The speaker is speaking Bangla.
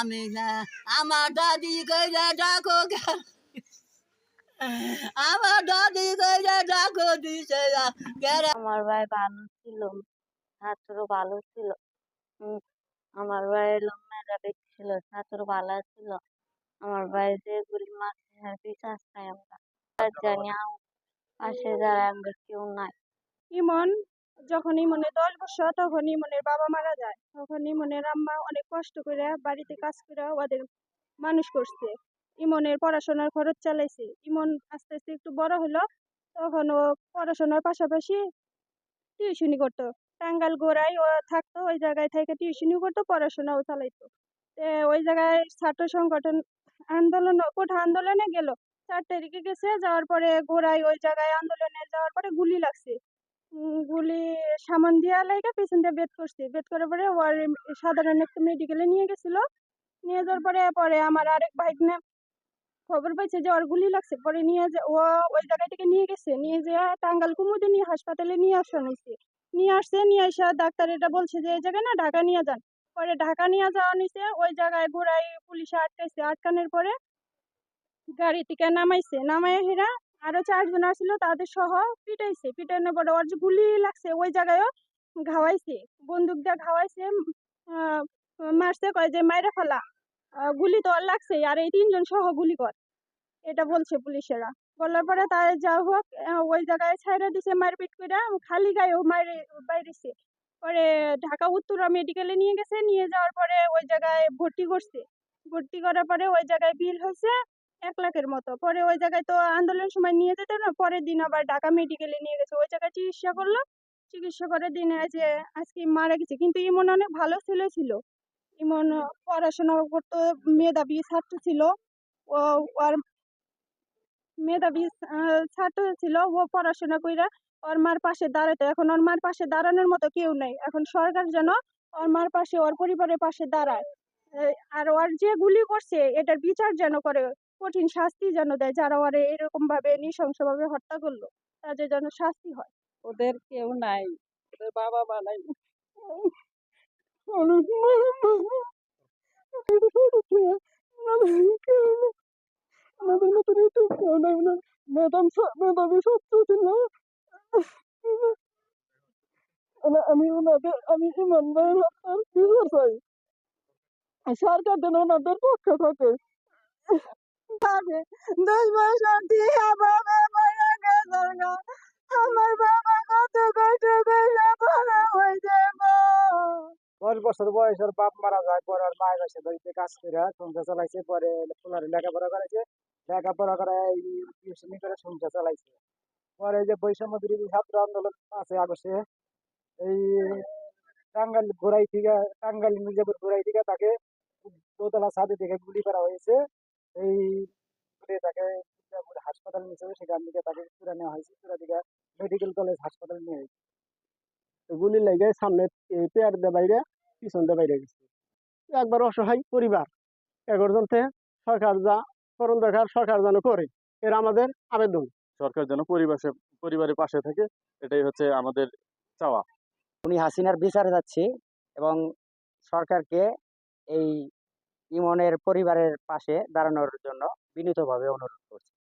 আমি না আমার দাদি কইরা ডাকো আমার দাদি কইরা ডাকো দিছে আমার ভাই ভালো ছিল ছাত্র ভালো ছিল। আমার ভাই মেধাবী ছিল ছাত্র ভালো ছিল। আমার ভাই যে গুলি মারছে আর বিশ্বাস নাই আমরা। জানি পাশে যারা আমরা কেউ নাই। ইমন? যখন ইমনের দশ বছর তখন ইমনের বাবা মারা যায়, তখন ইমনের আম্মা অনেক কষ্ট করে বাড়িতে কাজ করে ওদের মানুষ করছে। ইমনের পড়াশোনার খরচ চালাইছে। ইমন আস্তে আস্তে একটু বড় হলো, তখন ও পড়াশোনার পাশাপাশি টিউশনি করতো। টাঙ্গাল গোড়ায় ও থাকতো, ওই জায়গায় থেকে টিউশনি করতো, পড়াশোনাও চালাইতো। ওই জায়গায় ছাত্র সংগঠন আন্দোলন কোঠা আন্দোলনে গেল। চার তারিখে গেছে, যাওয়ার পরে গোড়ায় ওই জায়গায় আন্দোলনে যাওয়ার পরে গুলি লাগছে। গুলি সামান দিয়া লাইগা দিয়ে বেদ করছে। বেদ করার পরে ওর সাধারণ একটা মেডিকেলে নিয়ে গেছিল। নিয়ে যাওয়ার পরে পরে আমার আরেক ভাইগনে খবর পাইছে যে ওর গুলি লাগছে। পরে নিয়ে যে, ও ওই জায়গা থেকে নিয়ে গেছে। নিয়ে যে টাঙ্গাল কুমুদিনী হাসপাতালে নিয়ে আসা হয়েছে নিয়ে আসছে, নিয়ে আসা ডাক্তার এটা বলছে যে, এই জায়গায় না ঢাকা নিয়ে যান। পরে ঢাকা নিয়ে যাওয়া নিছে ওই জায়গায় ঘোড়ায় পুলিশে আটকাইছে। আটকানোর পরে গাড়ি থেকে নামাইছে। নামাই হেরা আরও চারজন আসছিল তাদের সহ পিটাইছে, পিটানোর পরে ওর যে গুলি লাগছে ওই জায়গায়ও ঘাওয়াইছে, বন্দুক দিয়ে ঘাওয়াইছে মারছে, কয় যে মাইরা ফেলা। গুলি তো আর লাগছে আর এই তিনজন সহ গুলি কর, এটা বলছে পুলিশেরা। বলার পরে তার যা হোক ওই জায়গায় ছাইরা দিছে মারপিট করে খালি গায়েও মারে বাইরেছে। পরে ঢাকা উত্তরা মেডিকেলে নিয়ে গেছে, নিয়ে যাওয়ার পরে ওই জায়গায় ভর্তি করছে। ভর্তি করার পরে ওই জায়গায় বিল হয়েছে এক লাখের মতো। পরে ওই জায়গায় তো আন্দোলনের সময় নিয়ে যেত না পরের দিন আবার ঢাকা মেডিকেলে নিয়ে গেছে। ওই জায়গায় চিকিৎসা করল। চিকিৎসা করার দিনে যে আজকে মারা গেছে। কিন্তু ইমন অনেক ভালো ছেলে ছিল। ইমন পড়াশোনা করতো মেধাবী ছাত্র ছিল। ও আর মেধাবী ছাত্র ছিল। ও পড়াশোনা কইরা ওর মার পাশে দাঁড়াতো এখন ওর মার পাশে দাঁড়ানোর মতো কেউ নাই। এখন সরকার যেন ওর মার পাশে ওর পরিবারের পাশে দাঁড়ায়। আর ওর যে গুলি করছে এটার বিচার যেন করে কঠিন শাস্তি যেন দেয়। যারা ওরে এরকম ভাবে নৃশংসভাবে হত্যা করল, তাদের যেন শাস্তি হয়। ওদের কেউ নাই। ওদের বাবা মা নাই। আমি ওনাদের, আমি সরকার যেন ওনাদের পক্ষে থাকে। দশ বছর দিয়ে বাবা মারা গেছে গা। আমার বাবা কত কষ্ট করে বড় হয়েছে গো। দশ বছর বয়সের বাপ মারা যায়, পরে আর মায়ের এসে বাড়িতে কাজ করে, সংসার চালাইছে, পরে পোলারে লেখাপড়া করাইছে লেখাপড়া করে টিউশনি করে সংসার চালাইছে পরে যে বৈষম্য ছাত্র আন্দোলন আছে আগস্টে, এই টাঙ্গাইল ঘোড়াই থেকে, টাঙ্গাইল মির্জাপুর ঘোড়াই থেকে তাকে দোতলা ছাদে থেকে গুলি করা হয়েছে এই গুলি তাকে হাসপাতাল নিয়েছে সেখান থেকে তাকে চূড়া নেওয়া হয়েছে চূড়া থেকে মেডিকেল কলেজ হাসপাতালে নিয়ে হয়েছে গুলি লেগে সামনে পেয়ার দিয়ে বাইরে পিছন দিয়ে বাইরে গেছে। একবার অসহায় পরিবার এগরজনতে সরকার যা করণ দরকার সরকার যেন করে এর আমাদের আবেদন। সরকার যেন পরিবেশে পরিবারের পাশে থাকে এটাই হচ্ছে আমাদের চাওয়া। উনি হাসিনার বিচারে যাচ্ছে এবং সরকারকে এই ইমনের পরিবারের পাশে দাঁড়ানোর জন্য বিনীতভাবে অনুরোধ করছি।